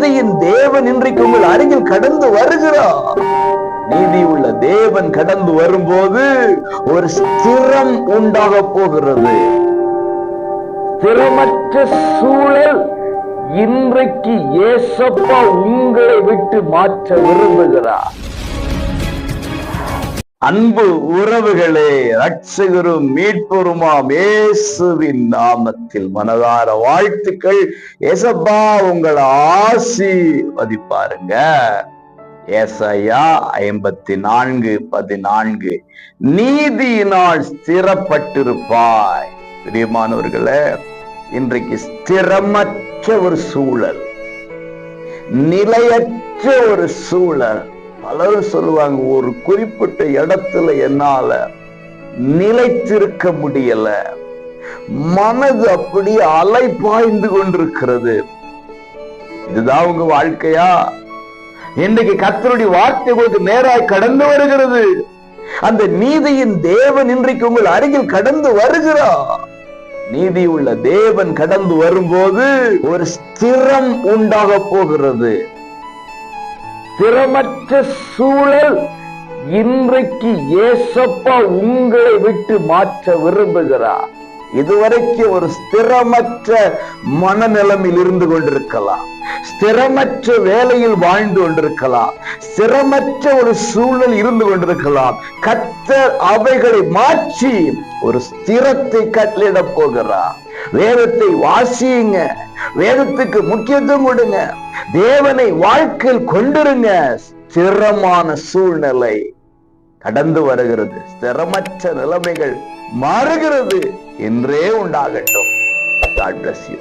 நீதியின் தேவன் இன்றைக்கு உங்கள் அருகில் கடந்து வருகிறார். நீதி உள்ள தேவன் கடந்து வரும்போது ஒரு ஸ்திரம் உண்டாக போகிறது. ஸ்திரமற்ற சூழல் இன்றைக்கு ஏசப்பா உங்களை விட்டு மாற்ற விரும்புகிறார். அன்பு உறவுகளே ரட்சகரும் மீட்பருமாம் இயேசுவின் நாமத்தில் மனதார வாழ்த்துக்கள். ஏசப்பா உங்களை ஆசீர்வதிப்பாருங்க. ஏசையா ஐம்பத்தி நான்கு பதினான்கு. நீதியினால் ஸ்திரப்பட்டிருப்பாய். பிரியமானவர்களே இன்றைக்கு ஸ்திரமற்ற ஒரு சூழல். நிலையற்ற ஒரு சூழல். பலரும் சொல்லுவாங்க ஒரு குறிப்பிட்ட இடத்துல என்னால நிலைத்திருக்க முடியல. மனது அப்படி அலை பாய்ந்து கொண்டிருக்கிறது. இதுதான் உங்க வாழ்க்கையா? இன்றைக்கு கத்தருடைய வார்த்தை உங்களுக்கு நேராய் கடந்து வருகிறது. அந்த நீதியின் தேவன் இன்றைக்கு உங்கள் அருகில் கடந்து வருகிறார். நீதி உள்ள தேவன் கடந்து வரும்போது ஒரு ஸ்திரம் உண்டாக போகிறது. ஸ்திரமற்ற சூழல் இன்றைக்கு ஏசப்பா உங்களை விட்டு மாற்ற விரும்புகிறார். இதுவரைக்கும் ஒரு ஸ்திரமற்ற மனநிலைமையில் இருந்து கொண்டிருக்கலாம். ஸ்திரமற்ற வேலையில் வாழ்ந்து கொண்டிருக்கலாம். ஸ்திரமற்ற ஒரு சூழல் இருந்து கொண்டிருக்கலாம். கத்தர் அவைகளை மாற்றி ஒரு ஸ்திரத்தை கட்டளிட போகிறார். வேதத்தை வாசியுங்க. வேதத்துக்கு முக்கியத்துவம் கொடுங்க. தேவனை வாழ்க்கையில் கொண்டிருங்க. ஸ்திரமான சூழ்நிலை கடந்து வருகிறது. ஸ்திரமற்ற நிலைமைகள் மாறுகிறது என்றே உண்டாகட்டும். God bless you.